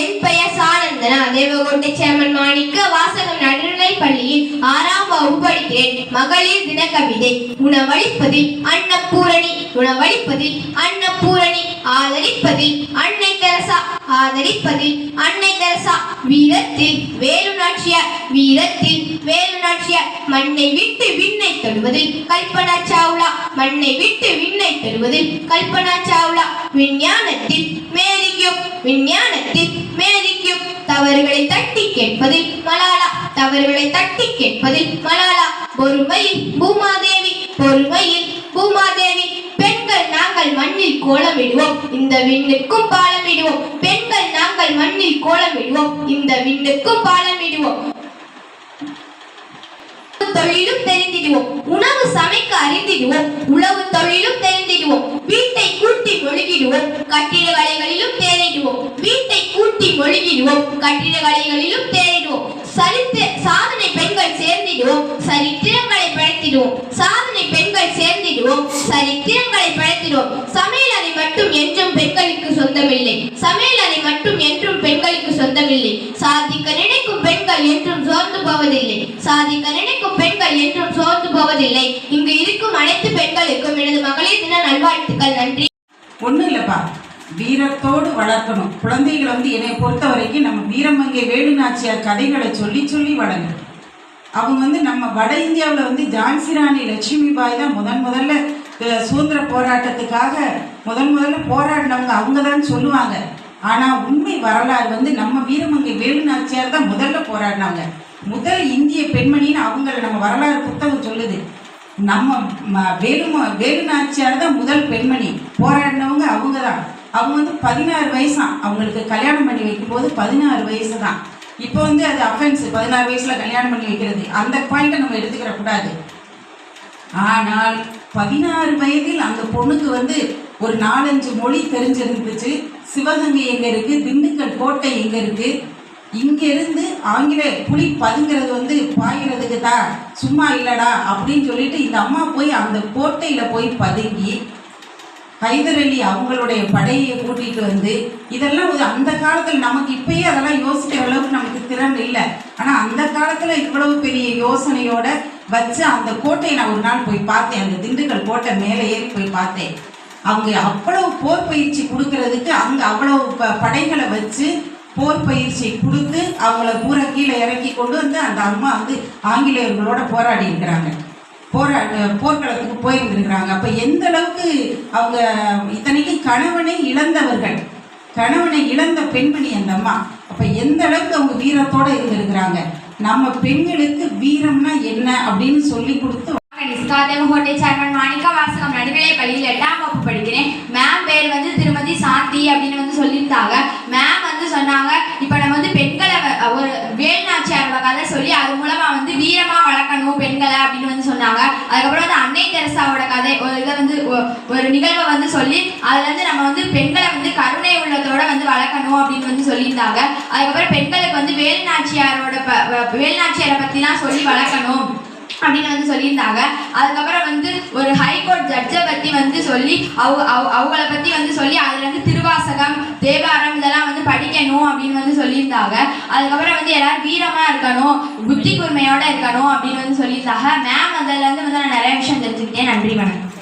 என் பெயர் சானந்தனா. தேவகோட்டை சேர்மன் மாணிக்க வாசகம் நடுநிலை பள்ளியில் ஆறாம் வகுப்பு படிக்கிறேன். மகளிர் தின கவிதை உணவளிப்பதில் அன்னபூரணி உணவளிப்பதில் அன்னபூரணி ஆதரிப்பதில் அன்னை தெரசா ஆதரிப்பதில் அன்னை தெரசா வீரத்தில் வேலு நாச்சியார் வீரத்தில் வேலு நாச்சியார் மண்ணை விட்டு விண்ணை தொடுவதில் கல்பனா சாவ்லா. மண்ணை விட்டு விண்ணை தொடுவதில் கல்பனா சாவ்லா. விஞ்ஞானத்தில் மேரிக்கும் விஞ்ஞானத்தில் தவறுகளை தட்டி கேட்பதில் மலாலா. தவறுகளை தட்டி கேட்பதில் மலாலா. பொறுமையில் பூமாதேவி பொறுமையில் பூமாதேவி. பெண்கள் நாங்கள் மண்ணில் கோலமிடுவோம். இந்த விண்ணுக்கும் பாலமிடுவோம். பெண்கள் நாங்கள் மண்ணில் கோலமிடுவோம். இந்த விண்ணுக்கும் பாலமிடுவோம். தொழிலும் தெரிந்திடுவோம் உணவு சமைக்க அறிந்திடுவோம் உழவு தொழிலும் தெரிந்திடுவோம் வீட்டை கூட்டி மொழிகிடுவோம் கட்டிட வேலைகளிலும் தேறிடுவோம் வீட்டை கூட்டி கட்டிட வேலைகளிலும் தேடிடுவோம். சரித்து சாதனை பெண்கள் சேர்ந்திடுவோம். சரித்திரங்களை படைத்திடுவோம் சாதனை பெண்கள் சேர்ந்திடுவோம். சரித்திரங்களை படைத்திடுவோம் சமையல் அறை மட்டும் என்றும் பெண்களுக்கு சொந்தமில்லை. சமையல் அறை மட்டும் என்றும் பெண்களுக்கு சொந்தமில்லை. சாதிக்க நினைக்கும் பெண்கள் என்றும் சோர்ந்து போவதில்லை. சாதிக்க நினைக்கும் பெண்கள் என்றும் சோர்ந்து போவதில்லை. இங்கு இருக்கும் அனைத்து பெண்களுக்கும் எனது மகளிர் தின நல்வாழ்த்துக்கள். நன்றி. ஒன்றும் இல்லைப்பா. வீரத்தோடு வளர்க்கணும். குழந்தைகளை வந்து என்னை பொறுத்த வரைக்கும் நம்ம வீரமங்கை வேலுநாச்சியார் கதைகளை சொல்லி சொல்லி வளர்க்கணும். அவங்க வந்து நம்ம வட இந்தியாவில் வந்து ஜான்சி ராணி லட்சுமி பாய் தான் முதன் முதல்ல சுதந்திர போராட்டத்துக்காக முதன் முதல்ல போராடினவங்க அவங்க தான் சொல்லுவாங்க. ஆனால் உண்மை வரலாறு வந்து நம்ம வீரமங்கை வேலுநாச்சியார் தான் முதல்ல போராடினாங்க. முதல் இந்திய பெண்மணின்னு அவங்கள நம்ம வரலாறு புத்தகம் சொல்லுது. நம்ம ம- வேலு வேலுநாச்சியார் தான் முதல் பெண்மணி. போராடினவங்க அவங்க தான் அவங்க வந்து பதினாறு வயசாம். அவங்களுக்கு கல்யாணம் பண்ணி வைக்கும்போது பதினாறு வயசு தான் இப்போ வந்து அது அஃபென்ஸ் பதினாறு வயசுல கல்யாணம் பண்ணி வைக்கிறது. அந்த பாயிண்ட்டை நம்ம எடுத்துக்கிற கூடாது. ஆனால் பதினாறு வயதில் அந்த பொண்ணுக்கு வந்து ஒரு நாலஞ்சு மொழி தெரிஞ்சிருந்துச்சு. சிவகங்கை எங்க இருக்கு? திண்டுக்கல் கோட்டை எங்க இருக்கு? இங்கேருந்து ஆங்கில புலி பதுங்கிறது வந்து பாய்கிறதுக்கு தான் சும்மா இல்லடா அப்படின்னு சொல்லிட்டு இந்த அம்மா போய் அந்த கோட்டையில போய் பதுங்கி ஹைதர் அலி அவங்களுடைய படையை கூட்டிட்டு வந்து இதெல்லாம் ஒரு அந்த காலத்துல நமக்கு இப்பயே அதெல்லாம் யோசிக்கிற அளவுக்கு நமக்கு திறன் இல்லை. ஆனா அந்த காலத்துல இவ்வளவு பெரிய யோசனையோட வச்சு அந்த கோட்டையை நான் ஒரு நாள் போய் பார்த்தேன். அந்த திண்டுக்கல் கோட்டை மேலே ஏறி போய் பார்த்தேன். அவங்க அவ்வளவு போர் பயிற்சி கொடுக்கறதுக்கு அங்க அவ்வளவு ப- படைகளை வச்சு போர் பயிற்சி கொடுத்து அவங்கள பூரா கீழே இறக்கி கொண்டு வந்து அந்த அம்மா வந்து ஆங்கிலேயர்களோட போராடி இருக்கிறாங்க. போரா போர்க்களத்துக்கு போயிருந்திருக்கிறாங்க. அப்ப எந்த அளவுக்கு அவங்க இத்தனைக்கு கணவனை இழந்தவர்கள் கணவனை இழந்த பெண்மணி அந்த அம்மா அப்ப எந்த அளவுக்கு அவங்க வீரத்தோட இருந்திருக்கிறாங்க? நம்ம பெண்களுக்கு வீரம்னா என்ன அப்படின்னு சொல்லி கொடுத்து நிஸ்காதேவ ஹோட்டல் சேர்மன் மாணிக்க வாசகம் நடுநிலை பள்ளியில் எட்டாம் வகுப்பு படிக்கிறேன் மேம் பேர் வந்து திருமதி சாந்தி அப்படின்னு வந்து சொல்லியிருந்தாங்க மேம் வந்து சொன்னாங்க இப்போ நம்ம வந்து பெண்களை வ- ஒரு வேலுநாச்சியாரோட கதை சொல்லி அது மூலமா வந்து வீரமா வளர்க்கணும் பெண்களை அப்படின்னு வந்து சொன்னாங்க அதுக்கப்புறம் வந்து அன்னை தெரசாவோட கதை ஒரு இதை வந்து ஒ- ஒரு நிகழ்வை வந்து சொல்லி அதுல இருந்து நம்ம வந்து பெண்களை வந்து கருணை உள்ளத்தோட வந்து வளர்க்கணும் அப்படின்னு வந்து சொல்லியிருந்தாங்க. அதுக்கப்புறம் பெண்களுக்கு வந்து வேலுநாச்சியாரோட ப- வ- வேலுநாச்சியாரை பத்திலாம் சொல்லி வளர்க்கணும். அப்படின்னு வந்து சொல்லியிருந்தாங்க. அதுக்கப்புறம் வந்து ஒரு ஹைகோர்ட் ஜட்ஜை பற்றி வந்து சொல்லி அவ அவ- அவங்கள பற்றி வந்து சொல்லி அதில் வந்து திருவாசகம் தேவாரம் இதெல்லாம் வந்து படிக்கணும் அப்படின்னு வந்து சொல்லியிருந்தாங்க. அதுக்கப்புறம் வந்து எல்லாரும் வீரமாக இருக்கணும் புத்தி கூர்மையோட இருக்கணும் அப்படின்னு வந்து சொல்லியிருந்தாங்க. மேம் அதுலேருந்து வந்து நான் நிறைய விஷயம் தெரிஞ்சுக்கிட்டேன். நன்றி வணக்கம்